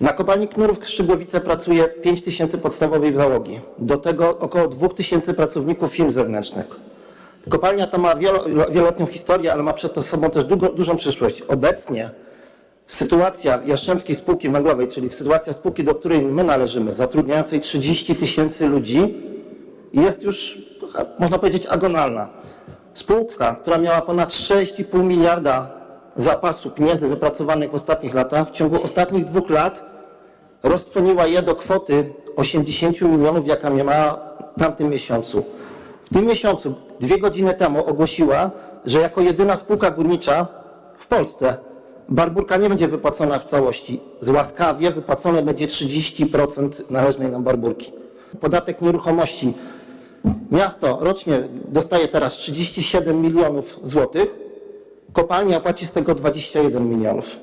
Na kopalni Knurów w Szczygłowice pracuje 5 tysięcy podstawowej załogi. Do tego około 2 tysięcy pracowników firm zewnętrznych. Kopalnia ta ma wielo- wieloletnią historię, ale ma przed sobą też długo, dużą przyszłość. Obecnie sytuacja Jastrzębskiej Spółki Węglowej, czyli sytuacja spółki, do której my należymy, zatrudniającej 30 tysięcy ludzi, jest już, można powiedzieć, agonalna. Spółka, która miała ponad 6,5 miliarda zapasu pieniędzy wypracowanych w ostatnich latach, w ciągu ostatnich dwóch lat roztrwoniła je do kwoty 80 milionów, jaka miała w tamtym miesiącu. W tym miesiącu, dwie godziny temu, ogłosiła, że jako jedyna spółka górnicza w Polsce barburka nie będzie wypłacona w całości. Z łaskawie wypłacone będzie 30% należnej nam barburki. Podatek nieruchomości. Miasto rocznie dostaje teraz 37 milionów złotych, kopalnia płaci z tego 21 milionów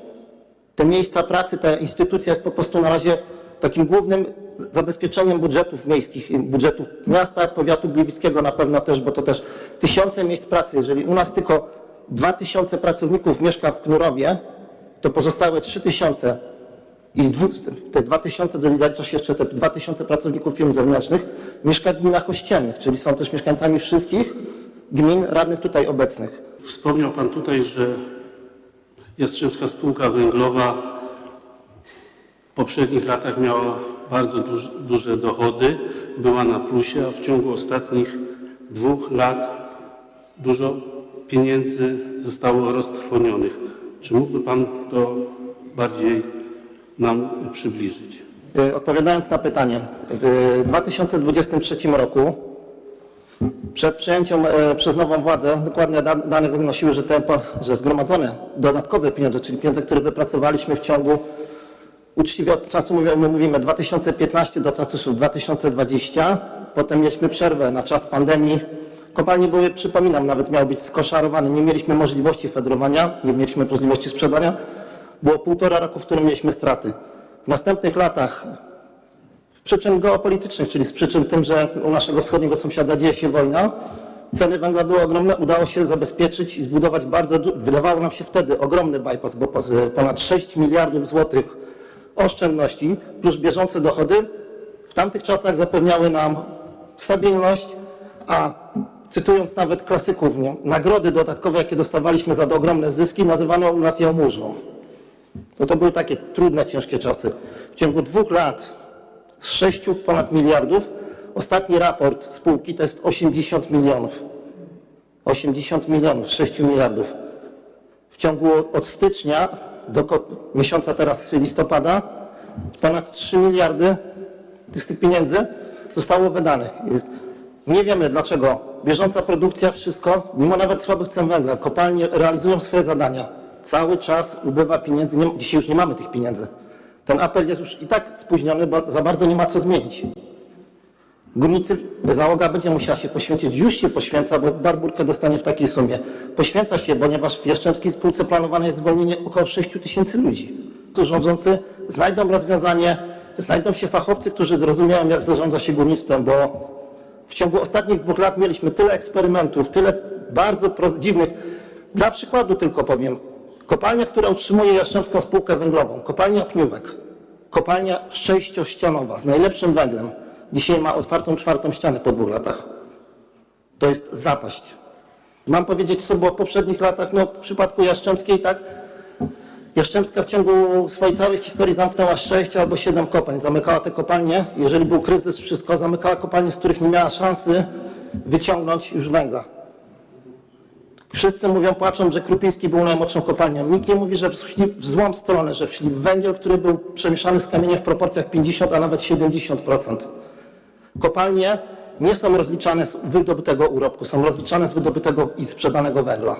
te miejsca pracy, ta instytucja jest po prostu na razie takim głównym zabezpieczeniem budżetów miejskich, budżetów miasta, powiatu gliwickiego na pewno też, bo to też tysiące miejsc pracy. Jeżeli u nas tylko 2000 pracowników mieszka w Knurowie, to pozostałe 3000 i dwu, te 2000 do zalicza się jeszcze te 2000 pracowników firm zewnętrznych mieszka w gminach ościennych, czyli są też mieszkańcami wszystkich gmin radnych tutaj obecnych. Wspomniał Pan tutaj, że Jastrzębska Spółka Węglowa w poprzednich latach miała bardzo duż, duże dochody, była na plusie, a w ciągu ostatnich dwóch lat dużo pieniędzy zostało roztrwonionych. Czy mógłby Pan to bardziej nam przybliżyć? Y, Odpowiadając na pytanie, w 2023 roku przed przejęciem e, przez nową władzę dokładne da- dane wynosiły, że, te, po- że zgromadzone dodatkowe pieniądze, czyli pieniądze, które wypracowaliśmy w ciągu uczciwie od czasu my mówimy 2015 do czasu 2020, potem mieliśmy przerwę na czas pandemii. Kopalnie były, przypominam, nawet miały być skoszarowane, nie mieliśmy możliwości fedrowania, nie mieliśmy możliwości sprzedania. Było półtora roku, w którym mieliśmy straty. W następnych latach przyczyn geopolitycznych, czyli z przyczyn tym, że u naszego wschodniego sąsiada dzieje się wojna, ceny węgla były ogromne, udało się zabezpieczyć i zbudować bardzo, wydawało nam się wtedy ogromny bypass, bo po- ponad 6 miliardów złotych oszczędności plus bieżące dochody w tamtych czasach zapewniały nam stabilność, a cytując nawet klasyków, nie, nagrody dodatkowe, jakie dostawaliśmy za ogromne zyski, nazywano u nas jałmużną. No to były takie trudne, ciężkie czasy. W ciągu dwóch lat z 6 ponad miliardów, ostatni raport spółki to jest 80 milionów. 80 milionów z 6 miliardów. W ciągu od stycznia do miesiąca teraz listopada ponad 3 miliardy z tych pieniędzy zostało wydanych. Jest, nie wiemy dlaczego. Bieżąca produkcja, wszystko, mimo nawet słabych cen węgla, kopalnie realizują swoje zadania. Cały czas ubywa pieniędzy. Nie, dzisiaj już nie mamy tych pieniędzy. Ten apel jest już i tak spóźniony, bo za bardzo nie ma co zmienić. Górnicy, załoga będzie musiała się poświęcić, już się poświęca, bo barburkę dostanie w takiej sumie. Poświęca się, ponieważ w Jastrzębskiej Spółce planowane jest zwolnienie około 6 tysięcy ludzi. Rządzący znajdą rozwiązanie, znajdą się fachowcy, którzy zrozumieją, jak zarządza się górnictwem, bo w ciągu ostatnich dwóch lat mieliśmy tyle eksperymentów, tyle bardzo dziwnych. Dla przykładu tylko powiem. Kopalnia, która utrzymuje Jastrzębską Spółkę Węglową, kopalnia Pniówek, kopalnia sześciościanowa z najlepszym węglem, dzisiaj ma otwartą czwartą ścianę po dwóch latach. To jest zapaść. Mam powiedzieć, co było w poprzednich latach, no w przypadku Jastrzębskiej, tak, Jastrzębska w ciągu swojej całej historii zamknęła 6 albo 7 kopalń. Zamykała te kopalnie, jeżeli był kryzys, wszystko, zamykała kopalnie, z których nie miała szansy wyciągnąć już węgla. Wszyscy mówią, płaczą, że Krupiński był najmłodszą kopalnią. Nikt nie mówi, że szli w złą stronę, że szli w węgiel, który był przemieszany z kamieniem w proporcjach 50, a nawet 70%. Kopalnie nie są rozliczane z wydobytego urobku, są rozliczane z wydobytego i sprzedanego węgla.